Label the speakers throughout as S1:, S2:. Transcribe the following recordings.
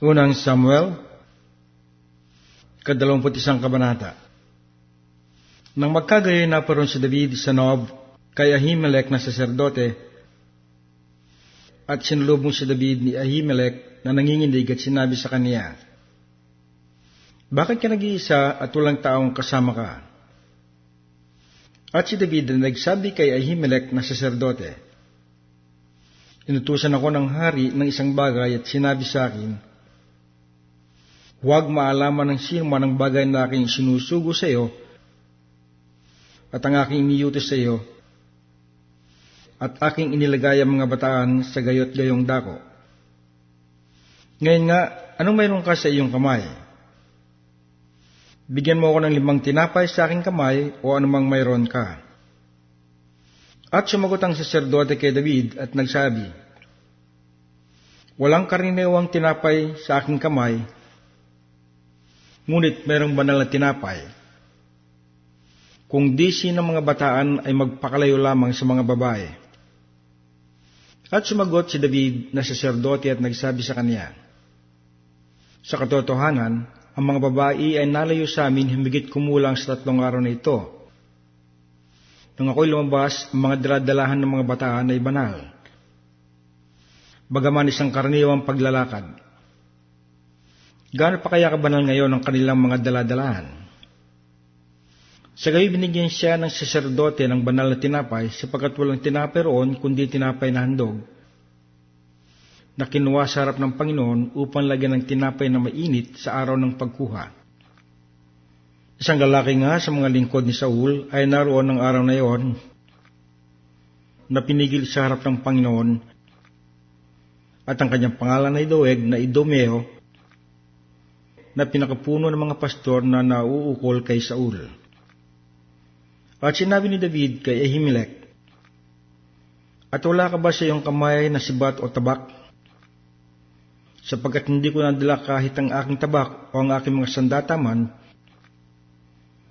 S1: Unang Samuel, kadalawamput isang kabanata. Nang magkagayon na paron si David sa Nob kay Ahimelech na saserdote, at sinulubong si David ni Ahimelech na nangingindig at sinabi sa kaniya, Bakit ka nag-iisa at walang taong kasama ka? At si David na nagsabi kay Ahimelech na saserdote, Inutusan ako ng hari ng isang bagay at sinabi sa akin, Huwag maalaman ng sino man ang bagay na aking sinusugo sa iyo at ang aking iniyutos sa iyo at aking inilagay ang mga bataan sa gayot gayong dako. Ngayon nga, anong mayroon ka sa iyong kamay? Bigyan mo ako ng limang tinapay sa aking kamay o anumang mayroon ka. At sumagot ang saserdote kay David at nagsabi, Walang karinewang tinapay sa aking kamay, ngunit mayroong banal na tinapay. Kung di sino mga bataan ay magpakalayo lamang sa mga babae. At sumagot si David na saserdote at nagsabi sa kanya, Sa katotohanan, ang mga babae ay nalayo sa amin humigit kumulang sa tatlong araw na ito. Nung ako'y lumabas, ang mga daladalahan ng mga bataan ay banal. Bagaman isang karaniwang paglalakad. Gaano pa kaya kabanal ngayon ang kanilang mga daladalahan? Sa gayon binigyan siya ng saserdote ng banal na tinapay sapagkat walang tinapay roon kundi tinapay na handog na kinuha sa harap ng Panginoon upang lagyan ng tinapay na mainit sa araw ng pagkuha. Isang lalaki nga sa mga lingkod ni Saul ay naroon ng araw na iyon na pinigil sa harap ng Panginoon at ang kanyang pangalan ay Doeg na Idomeo na pinakapuno ng mga pastor na nauukol kay Saul. At sinabi ni David kay Ahimelech, At wala ka ba sa iyong kamay na sibat o tabak? Sapagkat hindi ko nadala kahit ang aking tabak o ang aking mga sandataman,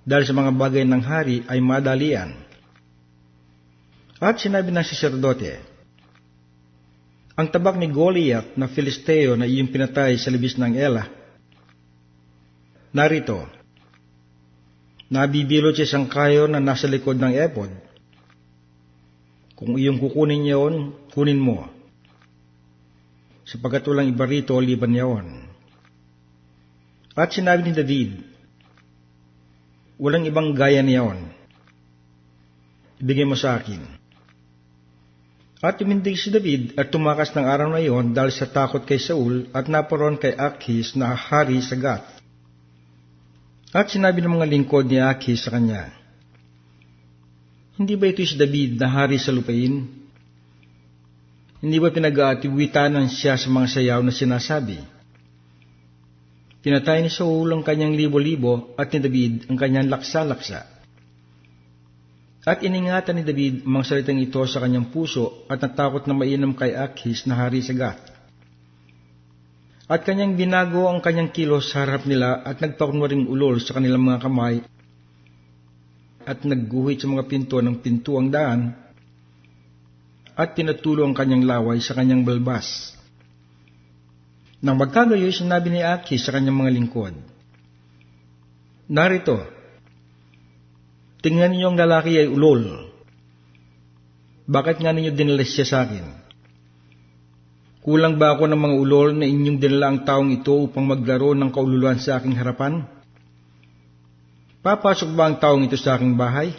S1: dahil sa mga bagay ng hari ay madalian. At sinabi ng saserdote, Ang tabak ni Goliath na Filisteo na iyong pinatay sa libis ng Ela, narito, nabibilot siya isang kayo na nasa likod ng epod. Kung iyong kukunin niyon, kunin mo. Sapagkat walang iba rito liban niyaon. At sinabi ni David, walang ibang gaya niyaon. Ibigay mo sa akin. At tumindig si David at tumakas ng araw na iyon dahil sa takot kay Saul at naparoon kay Akhis na hari sa Gat. At sinabi ng mga lingkod ni Akhis sa kanya, Hindi ba ito si David na hari sa lupain? Hindi ba pinag-aatiwitanan siya sa mga sayaw na sinasabi? Pinatay ni Saul ang kanyang libo-libo at ni David ang kanyang laksa-laksa. At iningatan ni David ang mga salitang ito sa kanyang puso at natakot na mainam kay Akhis na hari sa Gath. At kanyang binago ang kanyang kilos sa harap nila at nagpakunwaring ulol sa kanilang mga kamay at nagguhit sa mga pinto ng pintuang daan at tinatulo ang kanyang laway sa kanyang balbas. Nang magkagayo, sinabi ni Akhis sa kanyang mga lingkod, Narito, tingnan ninyo ang lalaki ay ulol. Bakit nga ninyo dinalas siya sa akin? Kulang ba ako ng mga ulol na inyong dinala ang taong ito upang maglaro ng kaululuan sa aking harapan? Papasok ba ang taong ito sa aking bahay?